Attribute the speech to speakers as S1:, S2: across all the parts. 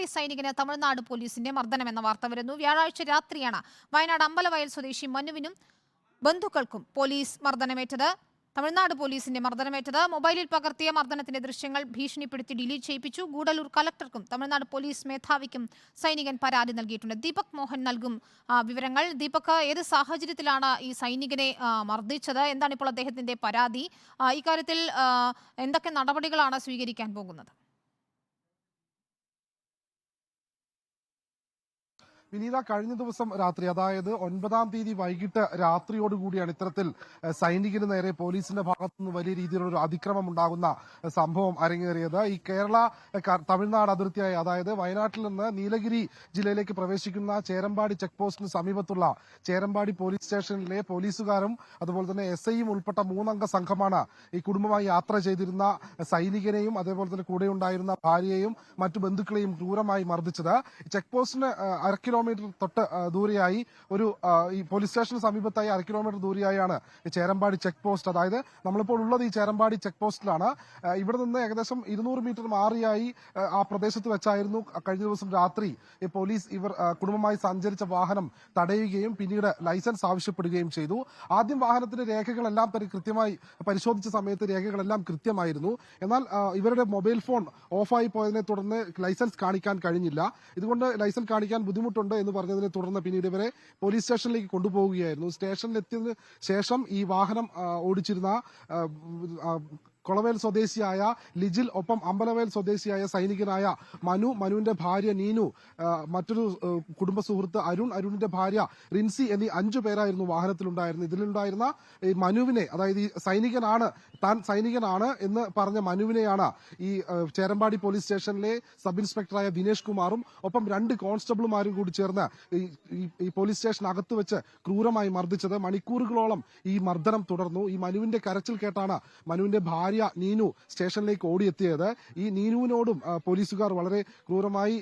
S1: മലയാളി സൈനികന് തമിഴ്നാട് പോലീസിന്റെ മർദ്ദനമെന്ന വാർത്ത വരുന്നു. വ്യാഴാഴ്ച രാത്രിയാണ് വയനാട് അമ്പലവയൽ സ്വദേശി മനുവിനും ബന്ധുക്കൾക്കും പോലീസ് മർദ്ദനമേറ്റത്. തമിഴ്നാട് പോലീസിന്റെ മർദ്ദനമേറ്റത്. മൊബൈലിൽ പകർത്തിയ മർദ്ദനത്തിന്റെ ദൃശ്യങ്ങൾ ഭീഷണിപ്പെടുത്തി ഡിലീറ്റ് ചെയ്യിപ്പിച്ചു. ഗൂഡലൂർ കലക്ടർക്കും തമിഴ്നാട് പോലീസ് മേധാവിക്കും സൈനികൻ പരാതി നൽകിയിട്ടുണ്ട്. ദീപക് മോഹൻ നൽകും വിവരങ്ങൾ. ദീപക് ഏത് സാഹചര്യത്തിലാണ് ഈ സൈനികനെ മർദ്ദിച്ചത്? എന്താണ് ഇപ്പോൾ അദ്ദേഹത്തിന്റെ പരാതി? ഇക്കാര്യത്തിൽ എന്തൊക്കെ നടപടികളാണ് സ്വീകരിക്കാൻ പോകുന്നത്?
S2: വിനീത കഴിഞ്ഞ ദിവസം രാത്രി അതായത് ഒൻപതാം തീയതി വൈകിട്ട് രാത്രിയോടുകൂടിയാണ് ഇത്തരത്തിൽ സൈനികന് നേരെ പോലീസിന്റെ ഭാഗത്തുനിന്ന് വലിയ രീതിയിലുള്ള ഒരു അതിക്രമം ഉണ്ടാകുന്ന സംഭവം അരങ്ങേറിയത്. ഈ കേരള തമിഴ്നാട് അതിർത്തിയായ അതായത് വയനാട്ടിൽ നിന്ന് നീലഗിരി ജില്ലയിലേക്ക് പ്രവേശിക്കുന്ന ചേരമ്പാടി ചെക്ക് പോസ്റ്റിന് സമീപത്തുള്ള ചേരമ്പാടി പോലീസ് സ്റ്റേഷനിലെ പോലീസുകാരും അതുപോലെ തന്നെ എസ് ഐയും ഉൾപ്പെട്ട മൂന്നംഗ സംഘമാണ് ഈ കുടുംബമായി യാത്ര ചെയ്തിരുന്ന സൈനികനെയും അതേപോലെ തന്നെ കൂടെയുണ്ടായിരുന്ന ഭാര്യയെയും മറ്റു ബന്ധുക്കളെയും ക്രൂരമായി മർദ്ദിച്ചത്. ചെക്ക് പോസ്റ്റിന് അരക്കിലോ അര കിലോമീറ്റർ തൊട്ട് ദൂരെയായി ഒരു ഈ പോലീസ് സ്റ്റേഷന് സമീപത്തായി അര കിലോമീറ്റർ ദൂരെയായാണ് ചേരമ്പാടി ചെക്ക് പോസ്റ്റ്. അതായത് നമ്മളിപ്പോൾ ഉള്ളത് ഈ ചേരമ്പാടി ചെക്ക് പോസ്റ്റിലാണ്. ഇവിടെ നിന്ന് ഏകദേശം ഇരുന്നൂറ് മീറ്റർ മാറിയായി ആ പ്രദേശത്ത് വെച്ചായിരുന്നു കഴിഞ്ഞ ദിവസം രാത്രി ഈ പോലീസ് ഇവർ കുടുംബമായി സഞ്ചരിച്ച വാഹനം തടയുകയും പിന്നീട് ലൈസൻസ് ആവശ്യപ്പെടുകയും ചെയ്തു. ആദ്യം വാഹനത്തിന്റെ രേഖകളെല്ലാം കൃത്യമായി പരിശോധിച്ച സമയത്ത് രേഖകളെല്ലാം കൃത്യമായിരുന്നു. എന്നാൽ ഇവരുടെ മൊബൈൽ ഫോൺ ഓഫായി പോയതിനെ തുടർന്ന് ലൈസൻസ് കാണിക്കാൻ കഴിഞ്ഞില്ല. ഇതുകൊണ്ട് ലൈസൻസ് കാണിക്കാൻ ബുദ്ധിമുട്ടുണ്ട്. എന്ന് പറഞ്ഞതിനെ തുടർന്ന് പിന്നീട് ഇവരെ പോലീസ് സ്റ്റേഷനിലേക്ക് കൊണ്ടുപോവുകയായിരുന്നു. സ്റ്റേഷനിൽ എത്തിയതിനു ശേഷം ഈ വാഹനം ഓടിച്ചിരുന്ന കൊളവേൽ സ്വദേശിയായ ലിജിൽ ഒപ്പം അമ്പലവേൽ സ്വദേശിയായ സൈനികനായ മനു മനുവിന്റെ ഭാര്യ നീനു മറ്റൊരു കുടുംബ സുഹൃത്ത് അരുൺ അരുണിന്റെ ഭാര്യ റിൻസി എന്നീ അഞ്ചു പേരായിരുന്നു വാഹനത്തിലുണ്ടായിരുന്നത്. ഇതിലുണ്ടായിരുന്ന ഈ മനുവിനെ അതായത് ഈ സൈനികനാണ് താൻ സൈനികനാണ് എന്ന് പറഞ്ഞ മനുവിനെയാണ് ഈ ചേരമ്പാടി പോലീസ് സ്റ്റേഷനിലെ സബ് ഇൻസ്പെക്ടറായ ദിനേഷ് കുമാറും ഒപ്പം രണ്ട് കോൺസ്റ്റബിളുമാരും കൂടി ചേർന്ന് ഈ- പോലീസ് സ്റ്റേഷൻ സ്റ്റേഷനകത്ത് വെച്ച് ക്രൂരമായി മർദ്ദിച്ചത്. മണിക്കൂറുകളോളം ഈ മർദ്ദനം തുടർന്നു. ഈ മനുവിന്റെ കരച്ചിൽ കേട്ടാണ് മനുവിന്റെ ഭാര്യ നീനു സ്റ്റേഷനിലേക്ക് ഓടിയെത്തിയത്. ഈ നീനുവിനോടും പോലീസുകാർ വളരെ ക്രൂരമായി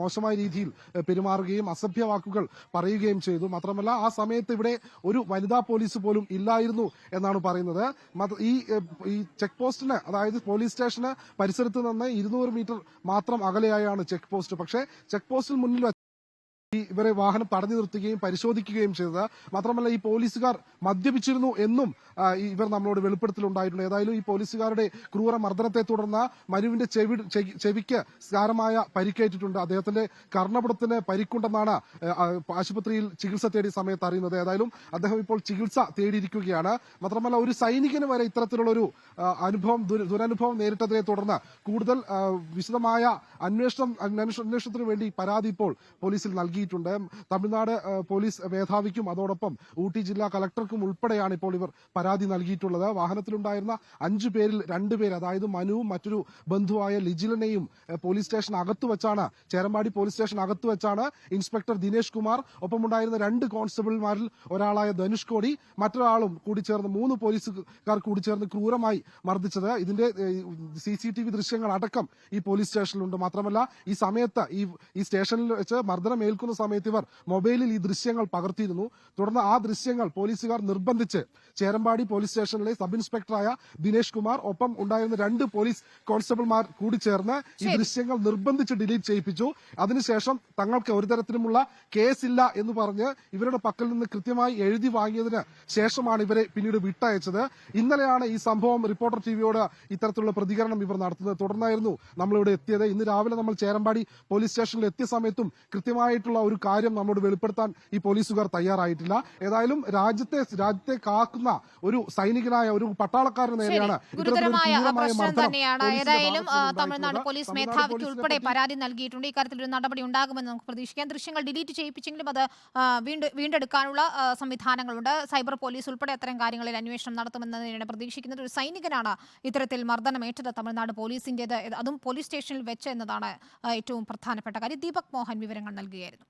S2: മോശമായ രീതിയിൽ പെരുമാറുകയും അസഭ്യ വാക്കുകൾ പറയുകയും ചെയ്തു. മാത്രമല്ല ആ സമയത്ത് ഇവിടെ ഒരു വനിതാ പോലീസ് പോലും ഇല്ലായിരുന്നു എന്നാണ് പറയുന്നത്. ഈ ചെക്ക് പോസ്റ്റിന് അതായത് പോലീസ് സ്റ്റേഷന് പരിസരത്ത് നിന്ന് ഇരുന്നൂറ് മീറ്റർ മാത്രം അകലെയായാണ് ചെക്ക് പോസ്റ്റ്. പക്ഷേ ചെക്ക് പോസ്റ്റിൽ മുന്നിൽ ഇവരെ വാഹനം തടഞ്ഞു നിർത്തുകയും പരിശോധിക്കുകയും ചെയ്തത്. മാത്രമല്ല ഈ പോലീസുകാർ മദ്യപിച്ചിരുന്നു എന്നും ഇവർ നമ്മളോട് വെളിപ്പെടുത്തലുണ്ടായിട്ടുണ്ട്. ഏതായാലും ഈ പോലീസുകാരുടെ ക്രൂര മർദ്ദനത്തെ തുടർന്ന് മനുവിന്റെ ചെവി ചെവിക്ക് സാരമായ പരിക്കേറ്റിട്ടുണ്ട്. അദ്ദേഹത്തിന്റെ കർണപുടത്തിന് പരിക്കുണ്ടെന്നാണ് ആശുപത്രിയിൽ ചികിത്സ തേടിയ സമയത്ത് അറിയുന്നത്. ഏതായാലും അദ്ദേഹം ഇപ്പോൾ ചികിത്സ തേടിയിരിക്കുകയാണ്. മാത്രമല്ല ഒരു സൈനികന് വരെ ഇത്തരത്തിലുള്ള ഒരു അനുഭവം ദുരനുഭവം നേരിട്ടതിനെ തുടർന്ന് കൂടുതൽ വിശദമായ അന്വേഷണം അന്വേഷ- അന്വേഷണത്തിന് വേണ്ടി പരാതി ഇപ്പോൾ പോലീസിൽ നൽകിയിട്ടുണ്ട്. തമിഴ്നാട് പോലീസ് മേധാവിക്കും അതോടൊപ്പം ഊട്ടി ജില്ലാ കളക്ടർക്കും ഉൾപ്പെടെയാണ് ഇപ്പോൾ ഇവർ പരാതി നൽകിയിട്ടുള്ളത്. വാഹനത്തിലുണ്ടായിരുന്ന അഞ്ചു പേരിൽ രണ്ടുപേർ അതായത് മനുവും മറ്റൊരു ബന്ധുവായ ലിജിലനെയും പോലീസ് സ്റ്റേഷൻ അകത്തു വെച്ചാണ് ചേരമ്പാടി പോലീസ് സ്റ്റേഷൻ അകത്തു വെച്ചാണ് ഇൻസ്പെക്ടർ ദിനേശ് കുമാർ. ഒപ്പമുണ്ടായിരുന്ന രണ്ട് കോൺസ്റ്റബിൾമാരിൽ ഒരാളായ ധനുഷ് കോടി മറ്റൊരാളും കൂടി ചേർന്ന് മൂന്ന് പോലീസുകാർ കൂടി ചേർന്ന് ക്രൂരമായി മർദ്ദിച്ചത്. ഇതിന്റെ സി സി ടി വി ദൃശ്യങ്ങൾ അടക്കം ഈ പോലീസ് സ്റ്റേഷനിലുണ്ട്. മാത്രമല്ല ഈ സമയത്ത് ഈ സ്റ്റേഷനിൽ വെച്ച് മർദ്ദനം ഏൽക്കുന്ന സമയത്ത് ഇവർ മൊബൈലിൽ ഈ ദൃശ്യങ്ങൾ പകർത്തിയിരുന്നു. തുടർന്ന് ആ ദൃശ്യങ്ങൾ പോലീസുകാർ നിർബന്ധിച്ച് ചേരമ്പാടി പോലീസ് സ്റ്റേഷനിലെ സബ് ഇൻസ്പെക്ടറായ ദിനേഷ് കുമാർ ഒപ്പം ഉണ്ടായിരുന്ന രണ്ട് പോലീസ് കോൺസ്റ്റബിൾമാർ കൂടി ചേർന്ന് ഈ ദൃശ്യങ്ങൾ നിർബന്ധിച്ച് ഡിലീറ്റ് ചെയ്യിപ്പിച്ചു. അതിനുശേഷം തങ്ങൾക്ക് ഒരു തരത്തിലുമുള്ള കേസില്ല എന്ന് പറഞ്ഞ് ഇവരുടെ പക്കൽ നിന്ന് കൃത്യമായി എഴുതി വാങ്ങിയതിന് ശേഷമാണ് ഇവരെ പിന്നീട് വിട്ടയച്ചത്. ഇന്നലെയാണ് ഈ സംഭവം റിപ്പോർട്ടർ ടിവിയോട് ഇത്തരത്തിലുള്ള പ്രതികരണം ഇവർ നടത്തുന്നത്. തുടർന്നായിരുന്നു നമ്മളിവിടെ എത്തിയത്. ഇന്ന് രാവിലെ നമ്മൾ ചേരമ്പാടി പോലീസ് സ്റ്റേഷനിൽ എത്തിയ സമയത്തും കൃത്യമായിട്ടുള്ള ഒരു കാര്യം നമ്മോട് വെളിപ്പെടുത്താൻ ഈ പോലീസുകാർ തയ്യാറായിട്ടില്ല. ഏതായാലും രാജ്യത്തെ രാജ്യത്തെ കാക്കുന്ന ഒരു സൈനികനായ ഒരു പട്ടാളക്കാരന് നേരെയാണ്
S1: ഏതായാലും തമിഴ്നാട് പോലീസ് മേധാവിക്ക് ഉൾപ്പെടെ പരാതി നൽകിയിട്ടുണ്ട്. ഇക്കാര്യത്തിൽ ഒരു നടപടി ഉണ്ടാകുമെന്ന് നമുക്ക് പ്രതീക്ഷിക്കാം. ദൃശ്യങ്ങൾ ഡിലീറ്റ് ചെയ്യിപ്പിച്ചെങ്കിലും അത് വീണ്ടും വീണ്ടെടുക്കാനുള്ള സംവിധാനങ്ങളുണ്ട്. സൈബർ പോലീസ് ഉൾപ്പെടെ അത്തരം കാര്യങ്ങളിൽ അന്വേഷണം നടത്തുമെന്നതിനാണ് പ്രതീക്ഷിക്കുന്നത് ഒരു സൈനികനാണ് ഇത്തരത്തിൽ മർദ്ദനമേറ്റത് തമിഴ്നാട് പോലീസിന്റേത്. അതും പോലീസ് സ്റ്റേഷനിൽ വെച്ച് എന്നതാണ് ഏറ്റവും പ്രധാനപ്പെട്ട കാര്യം. ദീപക് മോഹൻ വിവരങ്ങൾ നൽകുകയായിരുന്നു.